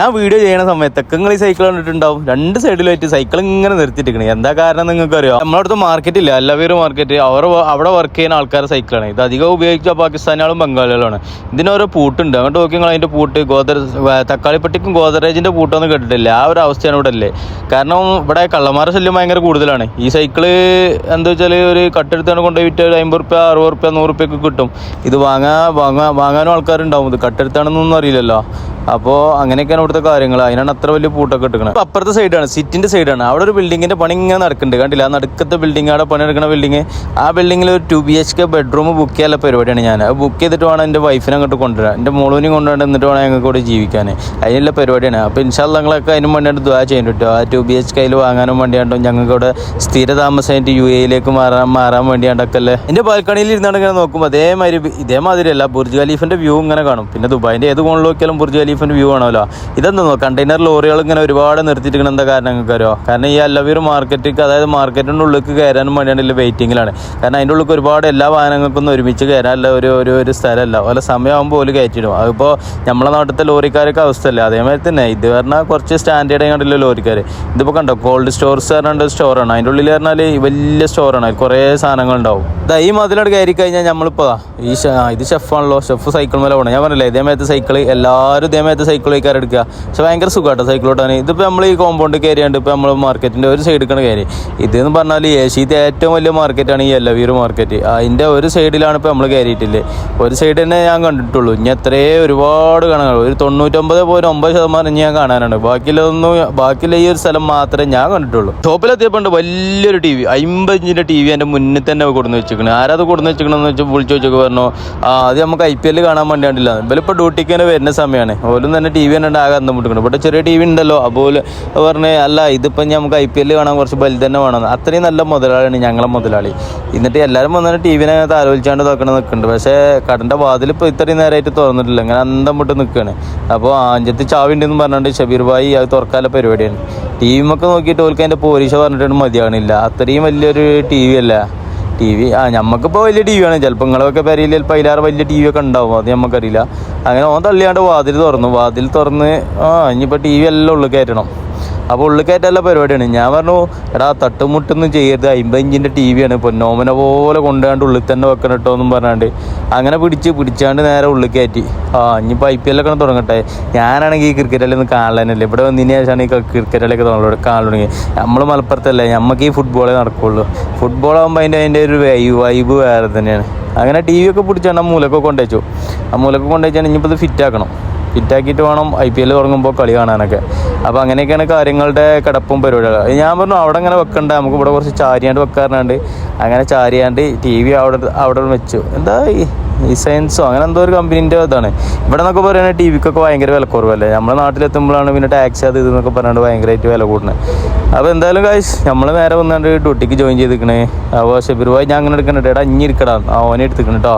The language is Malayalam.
ഞാൻ വീഡിയോ ചെയ്യണ സമയത്തൊക്കെ നിങ്ങൾ ഈ സൈക്കിൾ കണ്ടിട്ടുണ്ടാവും. രണ്ട് സൈഡിലായിട്ട് സൈക്കിൾ ഇങ്ങനെ നിർത്തിയിട്ടിരിക്കണേ. എന്താ കാരണം നിങ്ങൾക്ക് അറിയാം നമ്മളടുത്ത് മാർക്കറ്റ് ഇല്ല എല്ലാവരും മാർക്കറ്റ് അവർ അവിടെ വർക്ക് ചെയ്യുന്ന ആൾക്കാരുടെ സൈക്കിളാണ് ഇത് അധികം ഉപയോഗിച്ച പാകിസ്ഥാനികളും ബംഗാളികളാണ് ഇതിനോരോ പൂട്ടുണ്ട്. അങ്ങോട്ട് നോക്കി നിങ്ങൾ അതിന്റെ പൂട്ട് ഗോദർ തക്കാളിപ്പട്ടിക്കും ഗോദറേജിന്റെ പൂട്ടൊന്നും കേട്ടിട്ടില്ല. ആ ഒരു അവസ്ഥയാണ് ഇവിടെ അല്ലേ കാരണം ഇവിടെ കള്ളന്മാരുടെ ശല്യം ഭയങ്കര കൂടുതലാണ്. ഈ സൈക്കിൾ എന്താ വെച്ചാൽ ഒരു കട്ടെടുത്താണ് കൊണ്ടുപോയി വിറ്റ് ഒരു അമ്പത് റുപ്യ അറുപത് റുപ്യ നൂറ് റുപ്യൊക്കെ കിട്ടും. ഇത് വാങ്ങാ വാങ്ങാ വാങ്ങാനും ആൾക്കാരുണ്ടാവും. ഇത് കട്ടെടുത്താണെന്നൊന്നും അറിയില്ലല്ലോ. അപ്പോൾ അങ്ങനെയൊക്കെയാണ് ഇവിടുത്തെ കാര്യങ്ങൾ അതിനാണ് അത്ര വലിയ പൂട്ടൊക്കെ ഇട്ടുന്നത് അപ്പൊ അപ്പുറത്തെ സൈഡാണ് സിറ്റിന്റെ സൈഡാണ് അവിടെ ഒരു ബിൽഡിങ്ങിന്റെ പണി ഇങ്ങനെ നടക്കുന്നുണ്ട്. കണ്ടില്ല? ആ നടുക്കത്തെ ബിൽഡിംഗ് അവിടെ പണിയെടുക്കുന്ന ബിൽഡിംഗ് ആ ബിൽഡിങ്ങിൽ ഒരു two B H K bedroom book ചെയ്യാനുള്ള പരിപാടിയാണ് ഞാൻ. അത് ബുക്ക് ചെയ്തിട്ട് വേണം എന്റെ വൈഫിനെ അങ്ങോട്ട് കൊണ്ടുവരാൻ. എന്റെ മോളൂനും കൊണ്ടുവരാൻ എന്നിട്ട് വേണം ഞങ്ങൾക്ക് കൂടെ ജീവിക്കാൻ. അതിനുള്ള പരിപാടിയാണ്. അപ്പോൾ ഇൻഷാല്ല ഞങ്ങളൊക്കെ അതിനും വേണ്ടിയിട്ട് ദ്വാ ചെയ്യാൻ പറ്റും ആ ടു ബി എച്ച് കയ്യിൽ വാങ്ങാനും വേണ്ടിയാണ്ടും ഞങ്ങൾക്ക് ഇവിടെ സ്ഥിര താമസമായിട്ട് യു എയിലേക്ക് മാറാൻ മാറാൻ വേണ്ടിയാണ്ടൊക്കെ അല്ലേ എന്റെ ബാൽക്കണിയിൽ ഇരുന്നാണ് ഇങ്ങനെ നോക്കുമ്പോൾ അതേമാതിരി ഇതേമാതിരി അല്ല ബുർജ് ഖലീഫിന്റെ വ്യൂ ഇങ്ങനെ കാണും. പിന്നെ ദുബായിന്റെ ഏത് കോണിൽ നോക്കിയാലും ബുർജ് ഖലീഫിന്റെ വ്യൂ ആണല്ലോ. ഇതെന്താ കണ്ടെയ്നർ ലോറികൾ ഇങ്ങനെ ഒരുപാട് നിർത്തിയിട്ടിരിക്കണം എന്താ കാരണം നിങ്ങൾക്ക് അറിയോ? കാരണം ഈ അല്ലവീർ മാർക്കറ്റിക്ക് അതായത് മാർക്കറ്റിന്റെ ഉള്ളിലേക്ക് കയറാനും വേണ്ടിയാണല്ലോ വെയിറ്റിങ്ങിലാണ് കാരണം അതിന്റെ ഉള്ളിൽ ഒരുപാട് എല്ലാ വാഹനങ്ങൾക്കൊന്നും ഒരുമിച്ച് കയറാനുള്ള ഒരു ഒരു ഒരു സ്ഥലമല്ല. അതുപോലെ സമയമാകുമ്പോൾ പോലും കയറ്റിയിടും അതിപ്പോൾ നമ്മളെ നാട്ടിലത്തെ ലോറിക്കാരൊക്കെ അവസ്ഥയല്ല? അതേമാതിരി തന്നെ. ഇത് പറഞ്ഞാൽ കുറച്ച് സ്റ്റാൻഡേർഡ് കണ്ടില്ല ലോറിക്കാർ ഇതിപ്പോൾ കണ്ടോ? കോൾഡ് സ്റ്റോർസ് പറഞ്ഞ സ്റ്റോറാണ് അതിന്റെ ഉള്ളിൽ പറഞ്ഞാൽ വലിയ സ്റ്റോറാണ് കുറേ സാധനങ്ങൾ ഉണ്ടാവും. ഇതാ ഈ മതിലോട് കയറി കഴിഞ്ഞാൽ നമ്മളിപ്പോൾ ഈ ഇത് ഷെഫാണല്ലോ ഷെഫ് സൈക്കിൾ മേലെ പോകണം ഞാൻ പറഞ്ഞില്ലേ? ഇതേമാതിരി സൈക്കിൾ എല്ലാവരും ഇതേമാതിരത്തെ സൈക്കിൾ കയറി എടുക്കുക പക്ഷെ ഭയങ്കര സുഖമാട്ടോ സൈക്കിൾ ഓട്ടാൻ. ഇതിപ്പോൾ നമ്മൾ ഈ കോമ്പൗണ്ട് കയറിയാണ്ട് ഇപ്പോൾ നമ്മൾ മാർക്കറ്റിന്റെ ഒരു സൈഡിൽ കണ്ട് കയറി ഇതെന്ന് പറഞ്ഞാൽ ഏഷ്യത്തെ ഏറ്റവും വലിയ മാർക്കറ്റാണ് ഈ എല്ലവീർ മാർക്കറ്റ് അതിന്റെ ഒരു സൈഡിലാണ് ഇപ്പോൾ നമ്മൾ കയറിയിട്ടില്ലേ ഒരു സൈഡ് തന്നെ ഞാൻ കണ്ടിട്ടുള്ളൂ. ഇനി എത്രയേ ഒരുപാട് കാണാൻ ഒരു തൊണ്ണൂറ്റൊമ്പത് പോയിന്റ് ഒമ്പത് ശതമാനം ഞാൻ കാണാനാണ് ബാക്കിയുള്ളതൊന്നും ബാക്കിയുള്ള ഈ ഒരു സ്ഥലം മാത്രമേ ഞാൻ കണ്ടിട്ടുള്ളൂ. ടോപ്പിലെത്തിയപ്പോൾ വലിയൊരു ടി വി. അമ്പത് ഇഞ്ചിന്റെ ടി വി എന്റെ മുന്നിൽ തന്നെ കൊടുന്ന് വെച്ചിരിക്കണേ. ആരാത് കൊടുന്ന് വെച്ചിരിക്കണമെന്ന് വെച്ചാൽ വിളിച്ചു വെച്ചൊക്കെ പറഞ്ഞു. അത് നമുക്ക് ഐ പി എൽ കാണാൻ വേണ്ടിയാണ്ടില്ല. ഇവലിപ്പോൾ ഡ്യൂട്ടിക്ക് തന്നെ വരുന്ന സമയമാണ് ഓലും തന്നെ ടി വി തന്നെ ആകെ അന്തം മുട്ടിക്കണം ഇവിടെ ചെറിയ ടി വി ഉണ്ടല്ലോ അപ്പോൾ പറഞ്ഞ് അല്ല ഇതിപ്പം നമുക്ക് ഐ പി എൽ കാണാൻ കുറച്ച് ബലി തന്നെ വേണം. അത്രയും നല്ല മുതലാളിയാണ് ഞങ്ങളെ മുതലാളി. എന്നിട്ട് എല്ലാവരും വന്നിട്ട് ടി വിനെ ആലോചിച്ചാണ്ട് നോക്കണം നിൽക്കുന്നുണ്ട്. പക്ഷേ കടന്റെ വാതിൽ ഇപ്പോൾ ഇത്രയും നേരമായിട്ട് തുറന്നിട്ടില്ല. ഇങ്ങനെ അന്തം മുട്ട് നിൽക്കുകയാണ് അപ്പോൾ ആഞ്ചത്ത് ചാവി ഉണ്ടെന്ന് പറഞ്ഞിട്ട് ഷബീർ ഭായി അത് തുറക്കാനുള്ള പരിപാടിയാണ്. ടി വിമൊക്കെ നോക്കിയിട്ട് ഓൽക്ക് അതിന്റെ പോലീസ് പറഞ്ഞിട്ട് മതിയാകണില്ല അത്രയും വലിയൊരു ടി വി അല്ല. T V. ആ നമുക്കിപ്പോൾ വലിയ ടി വി ആണ്. ചിലപ്പോൾ നിങ്ങളൊക്കെ പെരയിൽ ചിലപ്പോൾ അതിലാറ് വലിയ ടി വി ഒക്കെ ഉണ്ടാവും. അത് നമുക്കറിയില്ല അങ്ങനെ ഓൻ തള്ളിയാണ്ട് വാതിൽ തുറന്നു. വാതിൽ തുറന്ന് ആ ഇനിയിപ്പോൾ ടി വി എല്ലാം ഉള്ളിൽ കയറ്റണം. അപ്പോൾ ഉള്ളിൽ പരിപാടിയാണ്. ഞാൻ പറഞ്ഞു എടാ തട്ടുമുട്ടൊന്നും ചെയ്യരുത്. അമ്പത് ഇഞ്ചിന്റെ ടി വിയാണ് പൊന്നോമന പോലെ കൊണ്ടുപോകാണ്ട് ഉള്ളിൽ തന്നെ വെക്കണം കേട്ടോ എന്നും പറഞ്ഞാണ്ട് അങ്ങനെ പിടിച്ച് പിടിച്ചാണ്ട് നേരെ ഉള്ളിൽ കയറ്റി. ആ ഇനിയിപ്പോൾ ഐ പി എല്ലൊക്കെ തുടങ്ങട്ടെ. ഞാനാണെങ്കിൽ ഈ ക്രിക്കറ്റ് കളിയൊന്നും കാണാനല്ലേ ഇവിടെ വന്നതിന് ശേഷമാണ് ഈ ക്രിക്കറ്റ് കളിയൊക്കെ കാണാൻ തുടങ്ങി നമ്മൾ മലപ്പുറത്തല്ലേ നമുക്ക് ഈ ഫുട്ബോളേ നടക്കുള്ളൂ. ഫുട്ബോൾ ആകുമ്പോൾ അതിന്റെ അതിന്റെ ഒരു വൈബ് വൈബ് വേറെ തന്നെയാണ്. അങ്ങനെ ടി വി ഒക്കെ പിടിച്ചാണ് ആ മൂലൊക്കെ കൊണ്ടുവച്ചു. ആ മൂലൊക്കെ കൊണ്ടുവച്ചാണ് ഇനിയിപ്പോൾ ഇത് ഫിറ്റ് ആക്കണം. ഫിറ്റാക്കിയിട്ട് വേണം ഐ പി എൽ തുടങ്ങുമ്പോൾ കളി കാണാനൊക്കെ. അപ്പോൾ അങ്ങനെയൊക്കെയാണ് കാര്യങ്ങളുടെ കിടപ്പും പരിപാടികൾ ഞാൻ പറഞ്ഞു അവിടെ അങ്ങനെ വെക്കണ്ട. നമുക്ക് ഇവിടെ കുറച്ച് ചാരിയാണ്ട് വെക്കാറുണ്ട്. അങ്ങനെ ചാരിയാണ്ട് ടി വി അവിടെ അവിടെ വെച്ചു. എന്താ സയൻസോ അങ്ങനെ എന്തോ ഒരു കമ്പനീന്റെ ഇതാണ്. ഇവിടെ നിന്നൊക്കെ പറയുന്നത് ടി വിക്കൊക്കെ ഭയങ്കര വില കുറവല്ലേ? നമ്മുടെ നാട്ടിലെത്തുമ്പോഴാണ് പിന്നെ ടാക്സ് അത് ഇതെന്നൊക്കെ പറഞ്ഞിട്ട് ഭയങ്കരമായിട്ട് വില കൂടുന്നത്. അപ്പോൾ എന്തായാലും കാശ് നമ്മൾ നേരെ വന്നാണ്ട് ഡ്യൂട്ടിക്ക് ജോയിൻ ചെയ്തിരിക്കണേ. അപ്പോൾ ഷെബിർ ഭായി ഞാൻ അങ്ങനെ എടുക്കണേ എടാ ഇഞ്ഞി ഇരിക്കടാ. ആ ഓനെ കേട്ടോ